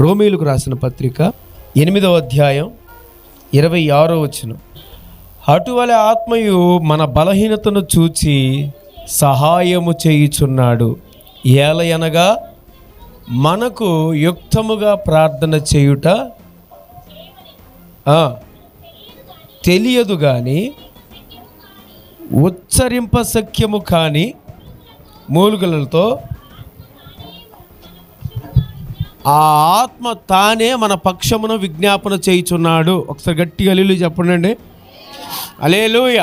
రోమీలకు రాసిన పత్రిక ఎనిమిదవ అధ్యాయం ఇరవై ఆరో వచ్చిన అటువల ఆత్మయు మన బలహీనతను చూచి సహాయము చేయుచున్నాడు. ఏలయనగా మనకు యుక్తముగా ప్రార్థన చేయుట తెలియదు కానీ ఉచ్చరింప సఖ్యము కాని మూలుగులతో ఆ ఆత్మ తానే మన పక్షమున విజ్ఞాపన చేయుచున్నాడు. ఒకసారి గట్టిగా అలీలు చెప్పండి అండి అలేలుయ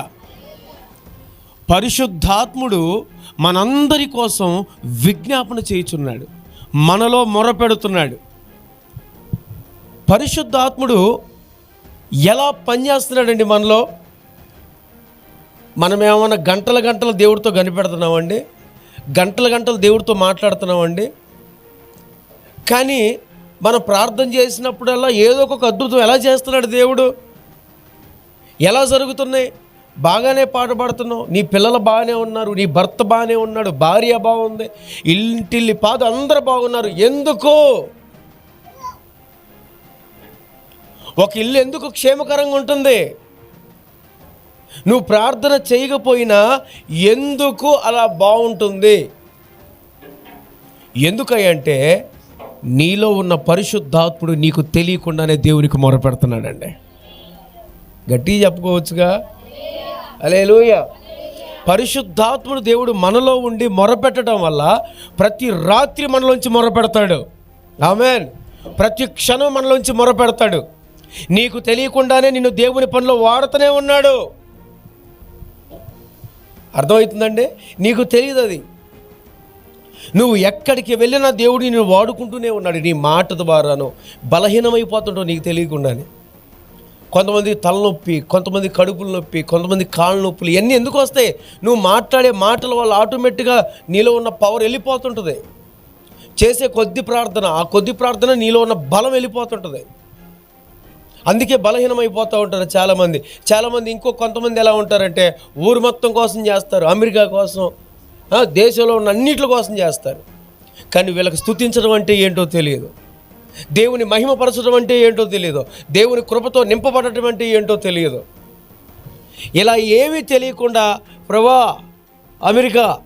పరిశుద్ధాత్ముడు మనందరి కోసం విజ్ఞాపన చేయుచున్నాడు. మనలో మొరపెడుతున్నాడు. పరిశుద్ధాత్ముడు ఎలా పనిచేస్తున్నాడండి మనలో? మనం ఏమైనా గంటల గంటలు దేవుడితో కనిపెడుతున్నామండి? గంటల గంటలు దేవుడితో మాట్లాడుతున్నామండి? కానీ మనం ప్రార్థన చేసినప్పుడల్లా ఏదో ఒక అద్భుతం ఎలా చేస్తున్నాడు దేవుడు? ఎలా జరుగుతున్నాయి? బాగానే పాట పాడుతున్నావు. నీ పిల్లలు బాగానే ఉన్నారు. నీ భర్త బాగానే ఉన్నాడు. భార్య బాగుంది. ఇంటిల్లి పాద అందరు బాగున్నారు. ఎందుకు? ఒక ఇల్లు ఎందుకు క్షేమకరంగా ఉంటుంది? నువ్వు ప్రార్థన చేయకపోయినా ఎందుకు అలా బాగుంటుంది? ఎందుకంటే నీలో ఉన్న పరిశుద్ధాత్ముడు నీకు తెలియకుండానే దేవునికి మొరపెడుతున్నాడండి. గట్టిగా చెప్పుకోవచ్చుగా? అలే లూయ పరిశుద్ధాత్ముడు దేవుడు మనలో ఉండి మొరపెట్టడం వల్ల ప్రతి రాత్రి మనలోంచి మొరపెడతాడు. ఆమెన్. ప్రతి క్షణం మనలోంచి మొరపెడతాడు. నీకు తెలియకుండానే నిన్ను దేవుని పనిలో వాడుతూనే ఉన్నాడు. అర్థమవుతుందండి? నీకు తెలియదు అది. నువ్వు ఎక్కడికి వెళ్ళినా దేవుడు నేను వాడుకుంటూనే ఉన్నాడు. నీ మాట ద్వారాను బలహీనమైపోతుంటావు నీకు తెలియకుండానే. కొంతమంది తలనొప్పి కొంతమంది కడుపుల నొప్పి కొంతమంది కాళ్ళ నొప్పులు ఇవన్నీ ఎందుకు వస్తాయి? నువ్వు మాట్లాడే మాటల వల్ల ఆటోమేటిక్గా నీలో ఉన్న పవర్ వెళ్ళిపోతుంటుంది. చేసే కొద్ది ప్రార్థన ఆ కొద్ది ప్రార్థన నీలో ఉన్న బలం వెళ్ళిపోతుంటుంది. అందుకే బలహీనమైపోతూ ఉంటారు చాలామంది. చాలామంది ఇంకో కొంతమంది ఎలా ఉంటారంటే ఊరు మొత్తం కోసం చేస్తారు అమెరికా కోసం. దేశంలో ఉన్న అన్నింటి కోసం చేస్తారు. కానీ వీళ్ళకి స్థుతించడం అంటే ఏంటో తెలియదు. దేవుని మహిమపరచడం అంటే ఏంటో తెలియదు. దేవుని కృపతో నింపబడటం అంటే ఏంటో తెలియదు. ఇలా ఏమీ తెలియకుండా ప్రభా అమెరికా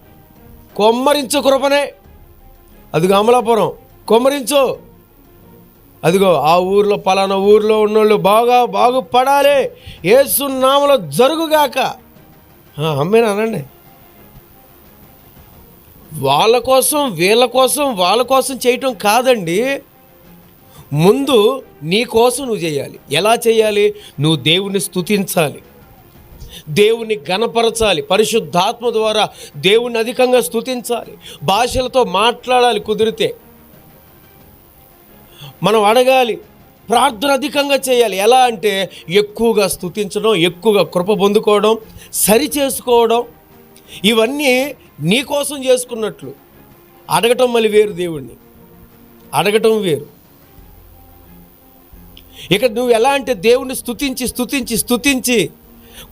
కొమ్మరించు కృపనే. అదిగో అమలాపురం కొమ్మరించు. అదిగో ఆ ఊర్లో పలానా ఊర్లో ఉన్నోళ్ళు బాగా బాగుపడాలి. ఏసునామలో జరుగుగాక. ఆ, అమ్మేనా అనండి? వాళ్ళ కోసం వీళ్ళ కోసం వాళ్ళ కోసం చేయటం కాదండి. ముందు నీ కోసం నువ్వు చేయాలి. ఎలా చేయాలి? నువ్వు దేవుని స్థుతించాలి దేవుని గణపరచాలి. పరిశుద్ధాత్మ ద్వారా దేవుణ్ణి అధికంగా స్థుతించాలి భాషలతో మాట్లాడాలి కుదిరితే. మనం అడగాలి ప్రార్థన అధికంగా చేయాలి. ఎలా అంటే ఎక్కువగా స్థుతించడం ఎక్కువగా కృప పొందుకోవడం సరి చేసుకోవడం. ఇవన్నీ నీ కోసం చేసుకున్నట్లు అడగటం మళ్ళీ వేరు దేవుణ్ణి. అడగటం వేరు. ఇక నువ్వు ఎలా అంటే దేవుణ్ణి స్థుతించి స్థుతించి స్థుతించి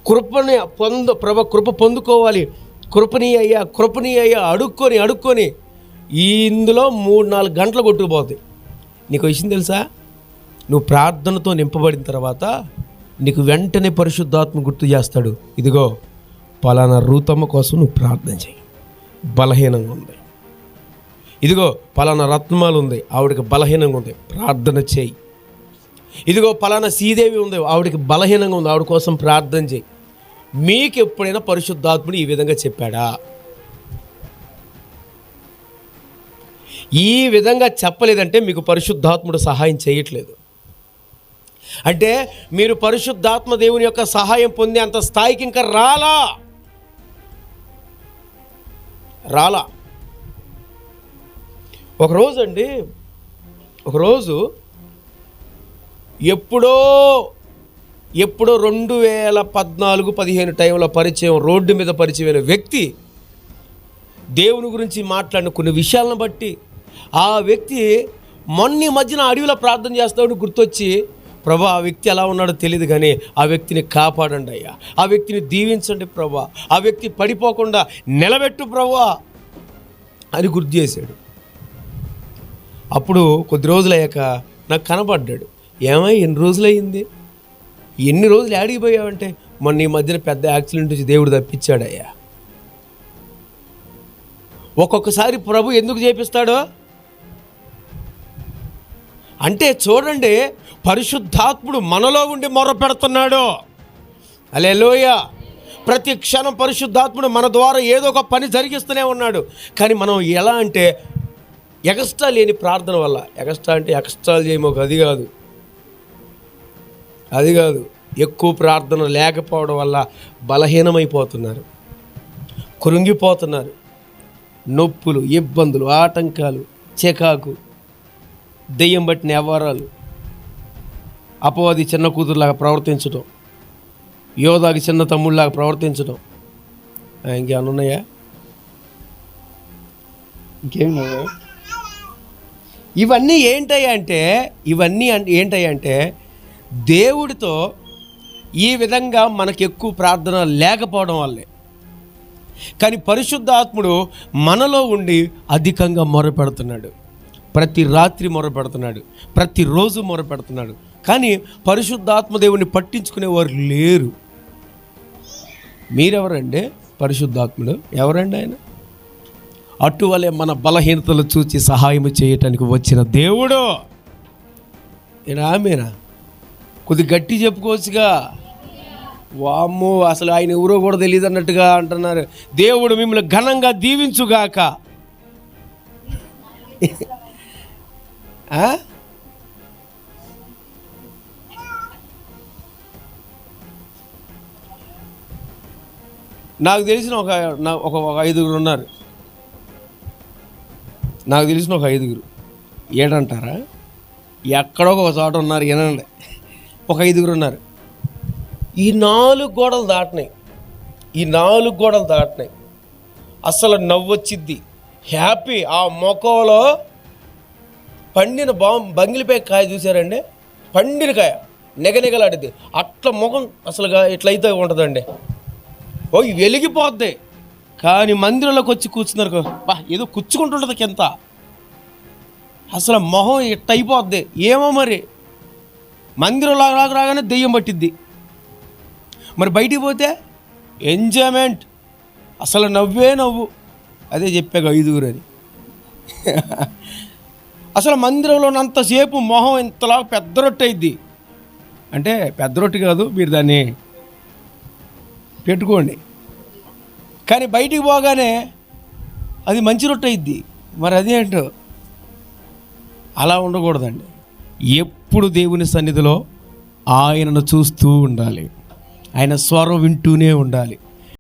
కృపని పొందు ప్రభ కృప పొందుకోవాలి. కృపని అయ్యా కృపని అయ్యా అడుక్కొని అడుక్కొని ఇందులో మూడు నాలుగు గంటలు కొట్టుకుపోద్ది నీకు విషయం తెలుసా? నువ్వు ప్రార్థనతో నింపబడిన తర్వాత నీకు వెంటనే పరిశుద్ధాత్మ గుర్తు చేస్తాడు. ఇదిగో పలానా రూతమ్మ కోసం నువ్వు ప్రార్థన చేయి బలహీనంగా ఉంది. ఇదిగో పలానా రత్నాలు ఉంది ఆవిడకి బలహీనంగా ఉంది. ప్రార్థన చేయి. ఇదిగో పలానా శ్రీదేవి ఉంది ఆవిడకి బలహీనంగా ఉంది. ఆవిడ కోసం ప్రార్థన చేయి. మీకు ఎప్పుడైనా పరిశుద్ధాత్ముడు ఈ విధంగా చెప్పాడా? ఈ విధంగా చెప్పలేదంటే మీకు పరిశుద్ధాత్ముడు సహాయం చేయట్లేదు. అంటే మీరు పరిశుద్ధాత్మ దేవుని యొక్క సహాయం పొందే అంత స్థాయికి ఇంకా రాలా? రాలా. ఒకరోజు అండి ఒకరోజు ఎప్పుడో ఎప్పుడో రెండు వేల పద్నాలుగు పదిహేను టైంలో పరిచయం రోడ్డు మీద పరిచయమైన వ్యక్తి దేవుని గురించి మాట్లాడిన కొన్ని విషయాలను బట్టి ఆ వ్యక్తి మొన్న మధ్యన అడవిలో ప్రార్థన చేస్తాడు గుర్తొచ్చి ప్రభా ఆ వ్యక్తి ఎలా ఉన్నాడో తెలియదు కానీ ఆ వ్యక్తిని కాపాడండి అయ్యా. ఆ వ్యక్తిని దీవించండి ప్రభా. ఆ వ్యక్తి పడిపోకుండా నిలబెట్టు ప్రభా అని గుర్తు చేశాడు. అప్పుడు కొద్ది రోజులయ్యాక నాకు కనపడ్డాడు ఏమై ఎన్ని రోజులు అయింది ఎన్ని రోజులు ఆడిగిపోయావంటే మొన్న ఈ మధ్యన పెద్ద యాక్సిడెంట్ వచ్చి దేవుడు తప్పించాడయ్యా. ఒక్కొక్కసారి ప్రభు ఎందుకు చేపిస్తాడో? అంటే చూడండి పరిశుద్ధాత్ముడు మనలో ఉండి మొర్ర పెడుతున్నాడు అలే లోయ ప్రతి క్షణం పరిశుద్ధాత్ముడు మన ద్వారా ఏదో ఒక పని జరిగిస్తూనే ఉన్నాడు. కానీ మనం ఎలా అంటే ఎగస్ట్రా లేని ప్రార్థన వల్ల. ఎగస్ట్రా అంటే ఎక్స్ట్రాలు చేయమో అది కాదు. అది కాదు. ఎక్కువ ప్రార్థన లేకపోవడం వల్ల బలహీనమైపోతున్నారు. కృంగిపోతున్నారు. నొప్పులు ఇబ్బందులు ఆటంకాలు చికాకు దెయ్యం బట్టిన వ్యవహారాలు అపవాది చిన్న కూతురులాగా ప్రవర్తించడం యోధాకి చిన్న తమ్ముళ్ళలాగా ప్రవర్తించడం ఆ, ఇంకేమన్నా ఉన్నాయా? ఇంకేం ఇవన్నీ ఏంటయ్యా అంటే ఇవన్నీ అంటే ఏంటయ్యా అంటే దేవుడితో ఈ విధంగా మనకు ఎక్కువ ప్రార్థన లేకపోవడం వల్లే. కానీ పరిశుద్ధాత్ముడు మనలో ఉండి అధికంగా మొరపెడుతున్నాడు. ప్రతి రాత్రి మొరపెడుతున్నాడు. ప్రతిరోజు మొరపెడుతున్నాడు. కానీ పరిశుద్ధాత్మ దేవుని పట్టించుకునేవారు లేరు. మీరెవరండి పరిశుద్ధాత్ముడు? ఎవరండి ఆయన? అటువలే మన బలహీనతలు చూచి సహాయం చేయటానికి వచ్చిన దేవుడు. ఈయన ఆమెనా? కొద్ది గట్టి చెప్పుకోవచ్చుగా. వామ్మో అసలు ఆయన ఎవరో కూడా తెలియదు అన్నట్టుగా అంటున్నారు. దేవుడు మిమ్మల్ని ఘనంగా దీవించుగాక. నాకు తెలిసిన ఒక ఒక ఐదుగురు ఉన్నారు. నాకు తెలిసిన ఒక ఐదుగురు. ఏడంటారా? ఎక్కడో ఒక చోట ఉన్నారు వినండి. ఒక ఐదుగురు ఉన్నారు. ఈ నాలుగు గోడలు దాటినాయి. ఈ నాలుగు గోడలు దాటినాయి. అసలు నవ్వొచ్చిద్ది. హ్యాపీ ఆ మొఖంలో పండిన బా బంగిలిపాయ కాయ చూసారండి పండిన కాయ. నెగనెగలాడిద్ది. అట్లా ముఖం అసలుగా ఇట్లయితే ఉంటుందండి. ఓ వెలిగిపోద్ది. కానీ మందిరంలోకి వచ్చి కూర్చున్నారు బా ఏదో కూర్చుకుంటుంటుంది కింద. అసలు మొహం ఇట్ట అయిపోద్ది? ఏమో మరి. మందిరంలో రాగా రాగానే దెయ్యం పట్టిద్ది. మరి బయటికి పోతే ఎంజాయ్మెంట్. అసలు నవ్వే నవ్వు. అదే చెప్పాక ఐదుగురు అని. అసలు మందిరంలో ఉన్నంతసేపు మొహం ఇంతలా పెద్ద రొట్టె అయింది అంటే పెద్ద రొట్టె కాదు మీరు దాన్ని పెట్టుకోండి. కానీ బయటికి పోగానే అది మంచి రొట్టె అయింది మరి అదేంటో? అలా ఉండకూడదండి. ఎప్పుడు దేవుని సన్నిధిలో ఆయనను చూస్తూ ఉండాలి. ఆయన స్వరం వింటూనే ఉండాలి.